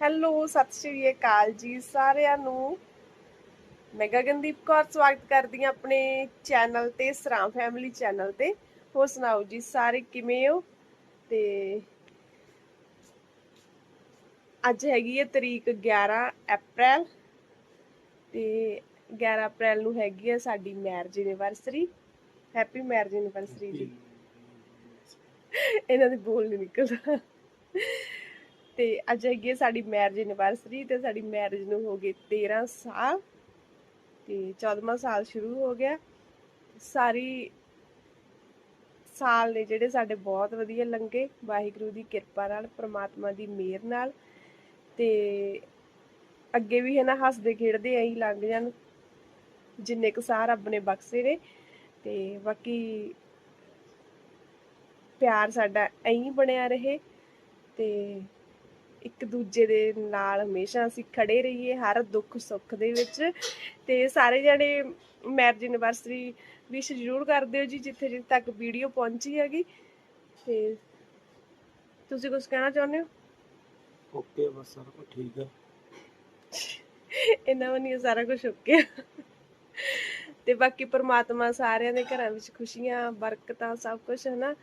Hello ਸਤਿ ਸ਼੍ਰੀ ਅਕਾਲ ਜੀ ਸਾਰਿਆਂ ਨੂੰ। ਮੈਂ ਗਗਨਦੀਪ ਕੌਰ ਸਵਾਗਤ ਕਰਦੀ ਹਾਂ ਆਪਣੇ ਚੈਨਲ ਤੇ ਸਰਾਮ ਫੈਮਿਲੀ ਚੈਨਲ ਤੇ। ਹੋਰ ਸੁਣਾਓ ਜੀ ਸਾਰੇ ਕਿਵੇਂ ਹੋ? ਤੇ ਅੱਜ ਹੈਗੀ ਹੈ ਤਰੀਕ 11 ਅਪ੍ਰੈਲ। ਤੇ 11 ਅਪ੍ਰੈਲ ਨੂੰ ਹੈਗੀ ਹੈ ਸਾਡੀ marriage anniversary happy marriage anniversary ਜੀ। ਇਹਨਾਂ ਦੇ ਬੋਲ ਨਹੀਂ ਨਿਕਲਦਾ। ਤੇ ਅੱਜ ਹੈਗੀ ਹੈ ਸਾਡੀ ਮੈਰਿਜ ਐਨੀਵਰਸਰੀ ਤੇ ਸਾਡੀ ਮੈਰਿਜ ਨੂੰ ਹੋ ਗਏ 13 ਸਾਲ ਤੇ 14ਵਾਂ ਸਾਲ ਸ਼ੁਰੂ ਹੋ ਗਿਆ। ਸਾਰੀ ਸਾਲ ਨੇ ਜਿਹੜੇ ਸਾਡੇ ਬਹੁਤ ਵਧੀਆ ਲੰਘੇ। ਵਾਹਿਗੁਰੂ ਦੀ ਕਿਰਪਾ ਨਾਲ, ਪ੍ਰਮਾਤਮਾ ਦੀ ਮਿਹਰ ਨਾਲ ਤੇ ਅੱਗੇ ਵੀ ਹੈ ਨਾ ਹੱਸਦੇ ਖੇਡਦੇ ਐਂ ਲੰਘ ਜਾਣ, ਜਿੰਨੇ ਕੁ ਸਾਰ ਰੱਬ ਨੇ ਬਖਸ਼ੇ ਨੇ ਤੇ ਬਾਕੀ ਪਿਆਰ ਸਾਡਾ ਐਂ ਬਣਿਆ ਰਹੇ ਤੇ ਇੱਕ ਦੂਜੇ ਦੇ ਨਾਲ ਹਮੇਸ਼ਾ ਅਸੀਂ ਖੜੇ ਰਹੀਏ ਹਰ ਦੁੱਖ ਸੁੱਖ ਦੇ ਵਿੱਚ। ਤੇ ਸਾਰੇ ਜਣੇ ਮੈਰਿਜ ਐਨਵਰਸਰੀ ਵਿਸ਼ ਜ਼ਰੂਰ ਕਰਦੇ ਹੋ ਜੀ ਜਿੱਥੇ ਜਿੱਥੇ ਤੱਕ ਵੀਡੀਓ ਪਹੁੰਚੀ ਹੈਗੀ। ਤੇ ਤੁਸੀਂ ਕੁਝ ਕਹਿਣਾ ਚਾਹੁੰਦੇ ਹੋ? ਓਕੇ ਬਸ ਸਾਰਾ ਕੁਝ ਠੀਕ ਆ। ਇਹਨਾਂ ਵਨੀ ਸਾਰਾ ਕੁਝ ਓਕੇ ਤੇ ਬਾਕੀ ਪ੍ਰਮਾਤਮਾ ਸਾਰਿਆਂ ਦੇ ਘਰਾਂ ਵਿੱਚ ਖੁਸ਼ੀਆਂ ਬਰਕਤਾਂ ਸਭ ਕੁਝ ਹੈ ਨਾ ਅਹ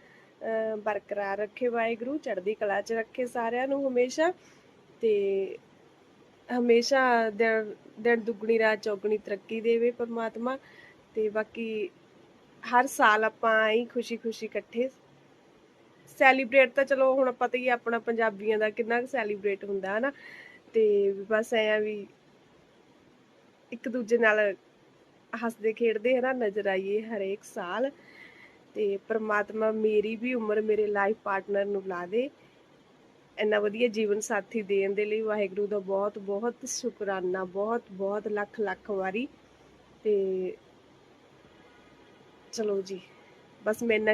ਬਰਕਰਾਰ ਰੱਖੇ, ਵਾਹਿਗੁਰੂ ਚੜ੍ਹਦੀ ਕਲਾ 'ਚ ਰੱਖੇ ਸਾਰਿਆਂ ਨੂੰ ਹਮੇਸ਼ਾ। ਤੇ ਹਮੇਸ਼ਾ ਦਿਨ ਦੁੱਗਣੀ, ਰਾਤ ਚੌਗਣੀ ਤਰੱਕੀ ਦੇਵੇ ਪ੍ਰਮਾਤਮਾ। ਤੇ ਬਾਕੀ ਹਰ ਸਾਲ ਆਪਾਂ ਐਂ ਖੁਸ਼ੀ-ਖੁਸ਼ੀ ਇਕੱਠੇ। ਸੈਲੀਬ੍ਰੇਟ ਤਾਂ ਚਲੋ ਹੁਣ ਪਤਾ ਹੀ ਆਪਣਾ ਪੰਜਾਬੀਆਂ ਦਾ ਕਿੰਨਾ ਕੁ ਸੈਲੀਬ੍ਰੇਟ ਹੁੰਦਾ, ਹਨਾ? ਤੇ ਬਸ ਐ ਆ ਵੀ ਇੱਕ ਦੂਜੇ ਨਾਲ ਹੱਸਦੇ, ਖੇਡਦੇ, ਹਨਾ? ਨਜ਼ਰ ਆਈਏ ਹਰੇਕ ਸਾਲ। ਤੇ ਪ੍ਰਮਾਤਮਾ ਮੇਰੀ ਵੀ ਉਮਰ ਮੇਰੇ ਲਾਈਫ ਪਾਰਟਨਰ ਨੂੰ ਲਾ ਦੇ। ਇੰਨਾ ਵਧੀਆ ਜੀਵਨ ਸਾਥੀ ਦੇਣ ਦੇ ਲਈ ਵਾਹਿਗੁਰੂ ਦਾ ਬਹੁਤ ਬਹੁਤ ਸ਼ੁਕਰਾਨਾ, ਬਹੁਤ ਬਹੁਤ ਲੱਖ ਲੱਖ ਵਾਰੀ। ਤੇ ਚਲੋ ਜੀ, ਬਸ ਮੈਂ ਇੰਨਾ